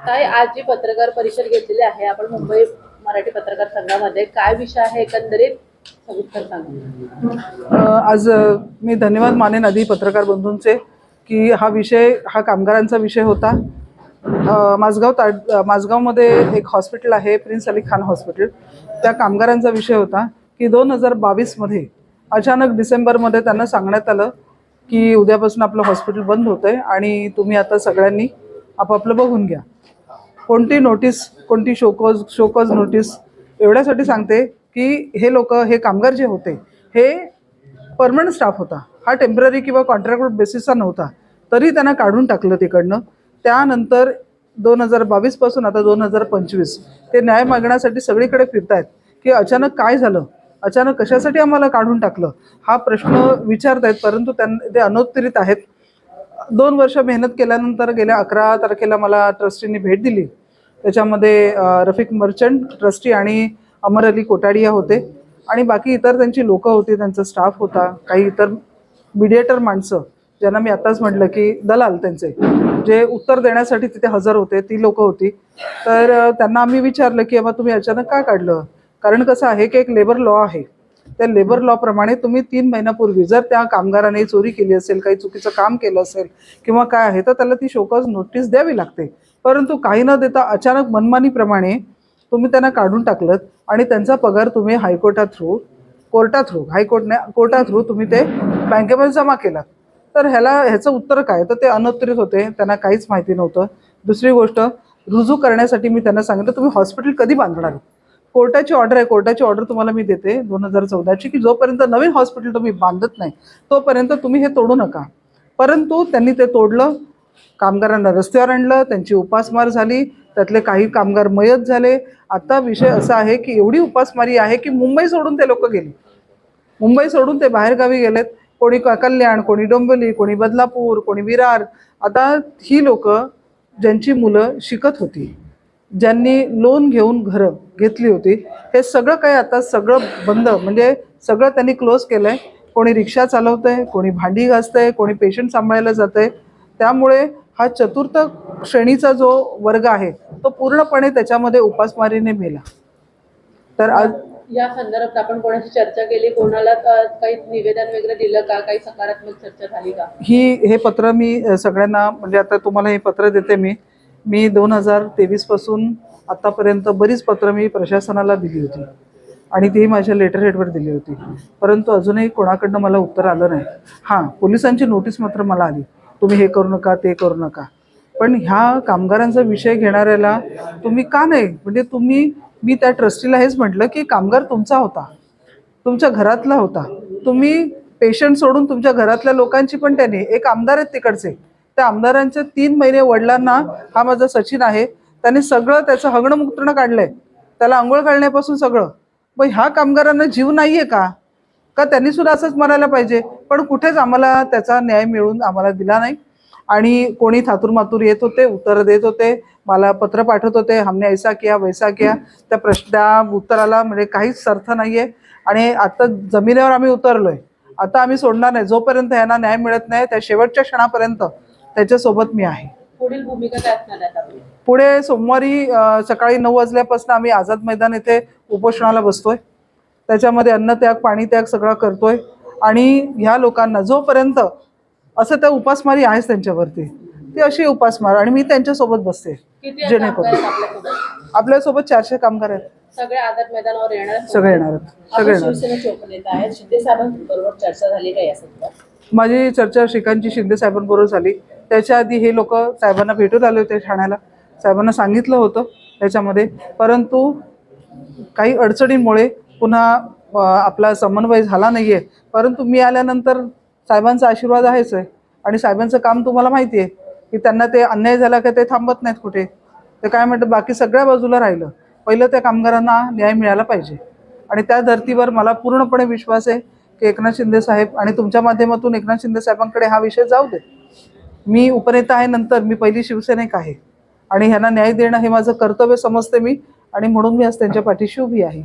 काय आज जी पत्रकार परिषद घेतलेली आहे आपण मुंबई मराठी पत्रकार संघामध्ये काय विषय आहे एकंदरीत? आज मी धन्यवाद मानेन आधी पत्रकार बंधूंचे की हा विषय हा कामगारांचा विषय होता. माझगाव ता माझगावमध्ये एक हॉस्पिटल आहे प्रिन्स अली खान हॉस्पिटल. त्या कामगारांचा विषय होता की दोन हजार बावीसमध्ये अचानक डिसेंबरमध्ये त्यांना सांगण्यात आलं की उद्यापासून आपलं हॉस्पिटल बंद होतं आहे आणि तुम्ही आता सगळ्यांनी आपापलं बघून घ्या. कोणती नोटीस कोणती शोकॉज शोकॉज नोटीस एवढ्यासाठी सांगते की हे लोक हे कामगार जे होते हे परमनंट स्टाफ होता. हा टेंपररी किंवा कॉन्ट्रॅक्ट बेसिसचा नव्हता. तरी त्यांना काढून टाकलं तिकडनं. त्यानंतर दोन हजार बावीसपासून आता दोन हजार पंचवीस ते न्याय मागण्यासाठी सगळीकडे फिरतायत की अचानक काय झालं? अचानक कशासाठी आम्हाला काढून टाकलं? हा प्रश्न विचारतायत परंतु त्यांना ते अनुत्तरित आहेत. दोन वर्ष मेहनत केल्यानंतर गेल्या अकरा तारखेला मला ट्रस्टींनी भेट दिली. त्याच्यामध्ये रफिक मर्चंट ट्रस्टी आणि अमर अली कोटाडिया होते. आणि बाकी इतर त्यांची लोकं होती त्यांचा स्टाफ होता काही इतर मिडिएटर माणसं ज्यांना मी आताच म्हटलं की दलाल त्यांचे जे उत्तर देण्यासाठी तिथे हजर होते ती लोकं होती. तर त्यांना आम्ही विचारलं की बाबा तुम्ही अचानक का काढलं? कारण कसं आहे की एक लेबर लॉ आहे. त्या लेबर लॉप्रमाणे तुम्ही तीन महिन्यापूर्वी जर त्या कामगाराने चोरी केली असेल काही चुकीचं काम केलं असेल किंवा काय आहे तर त्याला ती शोकॉज नोटीस द्यावी लागते. परंतु काही न देता अचानक मनमानीप्रमाणे तुम्ही त्यांना काढून टाकलं आणि त्यांचा पगार तुम्ही हायकोर्टा थ्रू कोर्टा थ्रू हायकोर्टने कोर्टा थ्रू तुम्ही ते बँकेमध्ये जमा केला तर ह्याला ह्याचं उत्तर काय? तर ते अनुत्तरित होते त्यांना काहीच माहिती नव्हतं. दुसरी गोष्ट रुजू करण्यासाठी मी त्यांना सांगितलं तुम्ही हॉस्पिटल कधी बांधणार? कोर्टाची ऑर्डर आहे कोर्टाची ऑर्डर तुम्हाला मी देते दोन हजार चौदाची की जोपर्यंत नवीन हॉस्पिटल तुम्ही बांधत नाही तोपर्यंत तुम्ही हे तोडू नका. परंतु त्यांनी ते तोडलं कामगारांना रस्त्यावर आणलं त्यांची उपासमार झाली त्यातले काही कामगार मयत झाले. आता विषय असा आहे की एवढी उपासमारी आहे की मुंबई सोडून ते लोक गेले. मुंबई सोडून ते बाहेरगावी गेलेत. कोणी क- कल्याण कोणी डोंबिवली कोणी बदलापूर कोणी विरार. आता ही लोक ज्यांची मुलं शिकत होती. ज्यांनी लोन घेऊन घरं घेतली होती हे सगळं काही आता सगळं बंद म्हणजे सगळं त्यांनी क्लोज केलं आहे कोणी रिक्षा चालवतं आहे कोणी भांडी घासतं आहे कोणी पेशंट सांभाळायला जातं आहे त्यामुळे हा चतुर्थ श्रेणीचा जो वर्ग आहे तो पूर्णपणे त्याच्यामध्ये उपासमारीने मेला. तर आज या संदर्भात आपण कोणाशी चर्चा केली? कोणाला काही निवेदन वगैरे दिलं का? काही सकारात्मक चर्चा झाली का? ही हे पत्र मी सगळ्यांना म्हणजे आता तुम्हाला हे पत्र देते मी. मी दोन हजार तेवीसपासून आत्तापर्यंत बरीच पत्रं मी प्रशासनाला दिली होती. आणि ती माझ्या लेटर हेडवर दिली होती. परंतु अजूनही कोणाकडनं मला उत्तर आलं नाही. हां पोलिसांची नोटीस मात्र मला आली. तुम्ही हे करू नका ते करू नका. पण ह्या कामगारांचा विषय घेणाऱ्याला तुम्ही का नाही? म्हणजे तुम्ही मी त्या ट्रस्टीला हेच म्हटलं की कामगार तुमचा होता. तुमच्या घरातला होता. तुम्ही पेशंट सोडून तुमच्या घरातल्या लोकांची पण त्याने एक आमदार आहेत तिकडचे. त्या आमदारांचे तीन महिने वडिलांना हा माझा सचिन आहे. त्याने सगळं त्याचं हगणं मुक्तणं काढलंय. त्याला आंघोळ घालण्यापासून सगळं. मग ह्या कामगारांना जीव नाहीये का? का त्यांनी सुद्धा असंच म्हणायला पाहिजे? पण कुठेच आम्हाला त्याचा न्याय मिळून आम्हाला दिला नाही. आणि कोणी थातूर मातूर येत होते उत्तरं देत होते मला पत्र पाठवत होते हमने ऐसा किया वैसा किया. त्या प्रश्न त्या उत्तराला म्हणजे काहीच अर्थ नाही आहे आणि आता जमिनीवर आम्ही उतरलोय. आता आम्ही सोडणार नाही. जोपर्यंत यांना न्याय मिळत नाही त्या शेवटच्या क्षणापर्यंत त्याच्यासोबत मी आहे. पुढील भूमिका काय असणार आहे आता पुढे सोमवारी अ, सकाळी नऊ वाजल्यापासून आम्ही आझाद मैदान येथे उपोषणाला बसतोय. त्याच्यामध्ये अन्नत्याग पाणीत्याग सगळा करतोय. आणि ह्या लोकांना जोपर्यंत असं त्या उपासमारी आहेच त्यांच्यावरती ती अशी उपासमार आणि मी त्यांच्यासोबत बसते किती जेणेकरून. कामगार आहेत आपल्यासोबत? आपल्यासोबत चारशे कामगार आहेत. सगळे आझाद मैदानावर येणार? सगळे येणार आहेत. सगळे आपण येणार आहेत. आहेत. शिंदे साहेबांबरोबर चर्चा झाली का या संदर्भात माझी चर्चा श्रीकांतजी शिंदे साहेबांबरोबर झाली. त्याच्या आधी हे लोक साहेबांना भेटून आले होते ठाण्याला. साहेबांना सांगितलं होतं त्याच्यामध्ये. परंतु काही अडचणींमुळे पुन्हा आपला समन्वय झाला नाही आहे परंतु मी आल्यानंतर साहेबांचा आशीर्वाद आहेच आहे. आणि साहेबांचं काम तुम्हाला माहिती आहे की त्यांना ते अन्याय झाला का ते थांबत नाहीत कुठे. ते काय म्हणतात बाकी सगळ्या बाजूला राहिलं. पहिलं त्या कामगारांना न्याय मिळाला पाहिजे. आणि त्या धर्तीवर मला पूर्णपणे विश्वास आहे की एकनाथ शिंदे साहेब आणि तुमच्या माध्यमातून एकनाथ शिंदे साहेबांकडे हा विषय जाऊ दे. मी उपनेता आहे नंतर मी पहिली शिवसैनिक आहे. आणि ह्यांना न्याय देणं हे माझं कर्तव्य समजते मी आणि म्हणून मी आज त्यांच्या पाठीशी उभी आहे.